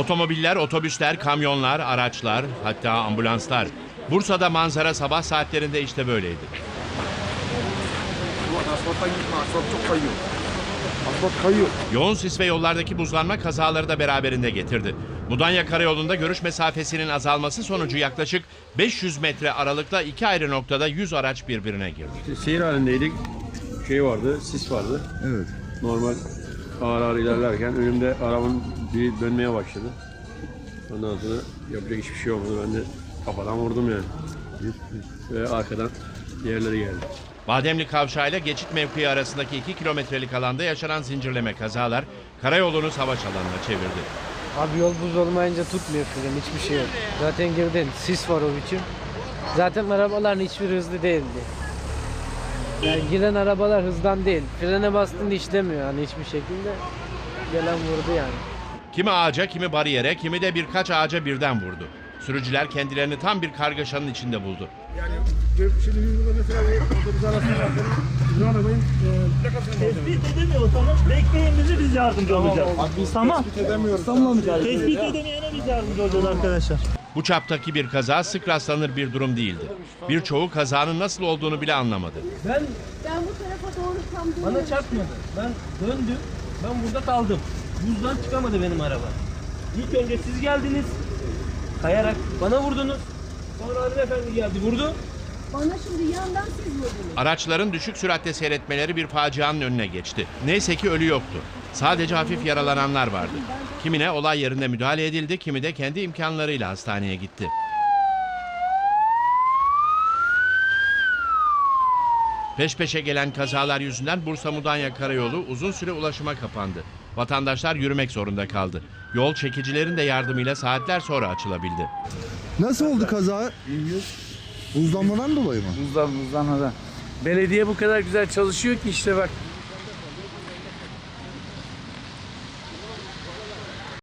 Otomobiller, otobüsler, kamyonlar, araçlar, hatta ambulanslar. Bursa'da manzara sabah saatlerinde işte böyleydi. Ulan asfalttan gitme asfalt çok kayıyor. Asfalt kayıyor. Yoğun sis ve yollardaki buzlanma kazaları da beraberinde getirdi. Mudanya Karayolu'nda görüş mesafesinin azalması sonucu yaklaşık 500 metre aralıkla iki ayrı noktada 100 araç birbirine girdi. Seyir halindeydik. Şey vardı, sis vardı. Evet. Normal ağır ağır ilerlerken önümde arabanın biri dönmeye başladı. Ondan sonra yapacak hiçbir şey olmadı. Ben de kafadan vurdum yani. Ve arkadan diğerleri geldi. Bademli Kavşağı ile geçit mevkii arasındaki 2 kilometrelik alanda yaşanan zincirleme kazalar karayolunu savaş alanına çevirdi. Abi yol buz olmayınca tutmuyor fren hiçbir şey yok. Zaten girdin sis var o biçim. Zaten arabaların hiçbir hızlı değildi. Yani giren arabalar hızdan değil. Frene bastığında işlemiyor yani hiçbir şekilde. Gelen vurdu yani. Kimi ağaca, kimi bariyere, kimi de birkaç ağaca birden vurdu. Sürücüler kendilerini tam bir kargaşanın içinde buldu. Yani şimdi yüzde mesela bu otobüs arasında e, plakasını Tespit edemiyorsanız bekleyin bizi biz yardımcı olacağız. Tamam. tespit edemiyoruz. Tespit edemeyene biz yardımcı olacağız arkadaşlar. Bu çaptaki bir kaza sık rastlanır bir durum değildi. Birçoğu kazanın nasıl olduğunu bile anlamadı. Ben Ben bu tarafa doğru tam dönüyorum. bana çarpmadı. Ben döndüm. Ben burada kaldım. Buzdan çıkamadı benim araba. İlk önce siz geldiniz. Kayarak bana vurdunuz. Sonra hanımefendi geldi vurdu. Bana şimdi yandan siz vurdunuz. Araçların düşük süratte seyretmeleri bir facianın önüne geçti. Neyse ki ölü yoktu. Sadece hafif yaralananlar vardı. Kimine olay yerinde müdahale edildi, kimi de kendi imkanlarıyla hastaneye gitti. Peş peşe gelen kazalar yüzünden Bursa-Mudanya Karayolu uzun süre ulaşıma kapandı. Vatandaşlar yürümek zorunda kaldı. Yol çekicilerin de yardımıyla saatler sonra açılabildi. Nasıl oldu kaza? Buzlanmadan dolayı mı? Buzdan buzdan Belediye bu kadar güzel çalışıyor ki işte bak